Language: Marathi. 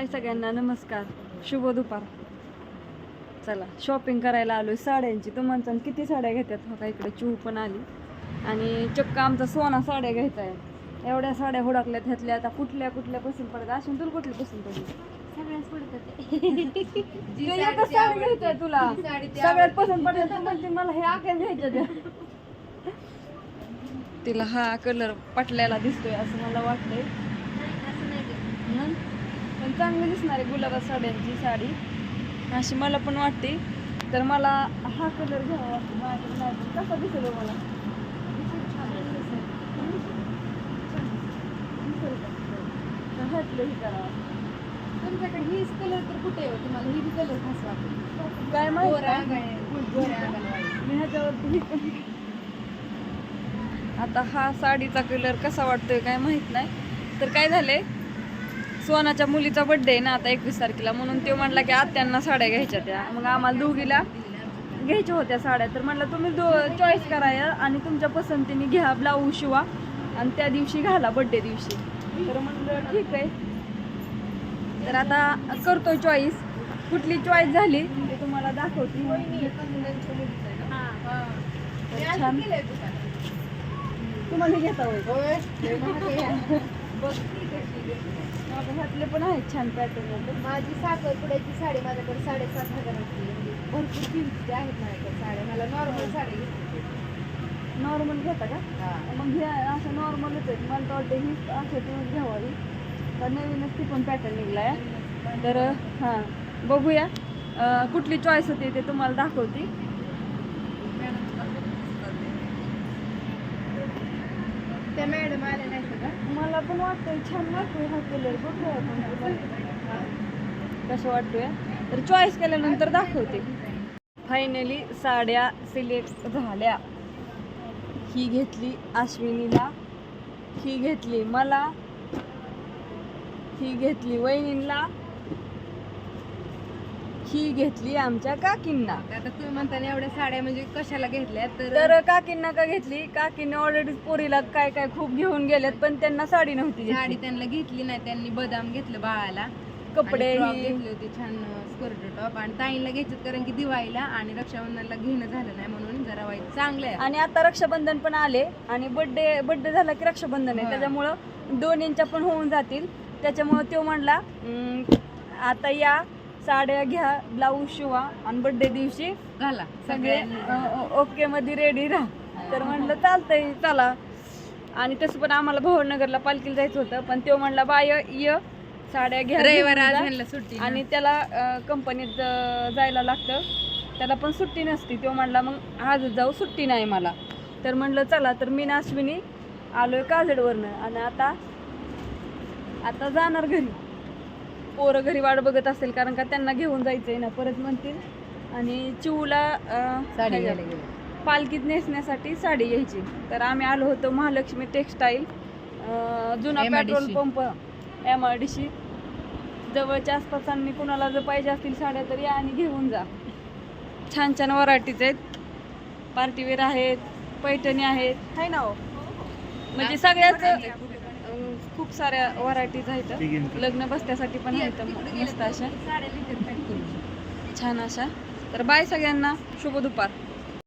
हाय सगळ्यांना नमस्कार. शुभ दुपार. चला शॉपिंग करायला आलोय साड्यांची. तुम्हाला किती साड्या घेतात हो का इकडे चिऊ पण आली. आणि चक्क आमचा सोना साड्या घ्यायचा आहे. एवढ्या साड्या हुडकल्यात ह्यातल्या. आता कुठल्या कुठल्या पसंत पडतात? असून तुला कुठली पसंत पडतात? साडी घ्यायचंय तुला सगळ्यात पसंत पडलं तू म्हणते मला हे आकार घ्यायच्या तिला हा कलर पटल्याला दिसतोय असं मला वाटतंय. चांगली दिसणार आहे गुलाबा साड्यांची साडी. अशी मला पण वाटते. तर मला हा कलर घ्यावा वाटतो. कसा दिसेल हो मला? हे करावं तुमच्याकडे हीच कलर तर कुठे आहे हो? तुम्हाला ही कलर खास वाटतो. काय माहीत मी ह्याच्यावरती हे पण- आता हा साडीचा कलर कसा वाटतोय काय माहीत नाही. तर काय झालंय? सोनाच्या मुलीचा बड्डे आहे ना आता एकवीस तारखेला म्हणून ते म्हणला की आत्यांना साड्या घ्यायच्या त्या. मग आम्हाला दोघीला घ्यायच्या होत्या साड्या. तर म्हणलं तुम्ही दो चॉईस कराया आणि तुमच्या पसंतीने घ्या ब्लाऊज शिवा आणि त्या दिवशी घाला बड्डे दिवशी. तर म्हणलं ठीक आहे. तर आता करतोय चॉईस कुठली चॉईस झाली ते तुम्हाला दाखवते. छान. तुम्हाला घेता होय. आहे. हातले पण आहेत छान पॅटर्न माझी साखरपुड्याची साडी माझ्याकडे साडेसात हजाराची आहे. भरपूर किमतीची आहेत माझ्याकडे साड्या मला नॉर्मल साडी घेतली. नॉर्मल घेता का हा. मग हे असं नॉर्मलच आहे मला तर वाटतं ही असं तुम्ही घ्यावी तर नवीनच ती पण पॅटर्न निघलाय तर हां बघूया कुठली चॉईस होती ते तुम्हाला दाखवते त्या मॅडम आल्या नाही का? मला पण वाटतंय छान वाटतोय हा कलर बघूया आपण. कसं वाटतोय? तर चॉईस केल्यानंतर दाखवते. फायनली साड्या सिलेक्ट झाल्या. ही घेतली अश्विनीला. ही घेतली मला. ही घेतली वहिनीला. ही घेतली आमच्या काकींना. आता तुम्ही म्हणताना एवढ्या साड्या म्हणजे कशाला घेतल्या? तर तर काकींना का घेतली. काकीने ऑलरेडी पोरीला काय काय खूप घेऊन गेल्यात पण त्यांना साडी नव्हती घेतली. साडी त्यांना घेतली नाही. त्यांनी बदाम घेतलं बाळाला. कपडे आणि ही घेतले होते छान स्कर्ट टॉप. आणि ताईंला घ्यायचं कारण की दिवाळीला आणि रक्षाबंधनला घेणं झालं नाही म्हणून जरा वाईट चांगलं आहे. आणि आता रक्षाबंधन पण आले आणि बर्थडे बर्थडे झाला की रक्षाबंधन आहे. त्याच्यामुळं दोन्हींच्या पण होऊन जातील. त्याच्यामुळं तो म्हणला "हम्म, आता या साड्या घ्या ब्लाऊज शिवा आणि बर्थडे दिवशी घाला. सगळे ओके मध्ये रेडी राहा. तर म्हणलं चालतंय चला. आणि तसं पण आम्हाला भवनगरला पालखीला जायचं होतं पण तो म्हणला बाय य. साड्या घ्या रविवार घेऊन आज जा." ह्यांना सुट्टी. आणि त्याला कंपनीत जायला लागतं. त्याला पण सुट्टी नसती. तो म्हणला मग आज जाऊ सुट्टी नाही मला. तर म्हणलं चला. तर मी नाश्विनी आलोय काजडवरनं. आणि आता आता जाणार घरी. पोरं घरी वाट बघत असेल कारण का त्यांना घेऊन जायचंय ना परत म्हणतील. आणि चिवला अं, साडी ह्याच्यात- घ्यायला गेलो. पालखीत नेसण्यासाठी साडी घ्यायची. तर आम्ही आलो होतो महालक्ष्मी टेक्सटाईल जुना MRDC. Petrol pump M R D C जवळच्या आसपासांनी कुणाला जर पाहिजे असतील साड्या तर आणि घेऊन जा. छान छान व्हरायटीज आहेत. पार्टीवेअर आहेत पैठणी आहेत. आहे ना हो. म्हणजे सगळ्याच खूप साऱ्या व्हरायटीज आहेत. लग्न बसण्यासाठी पण आहेत मस्त अशा. छान अशा. तर बाय सगळ्यांना. शुभ दुपार.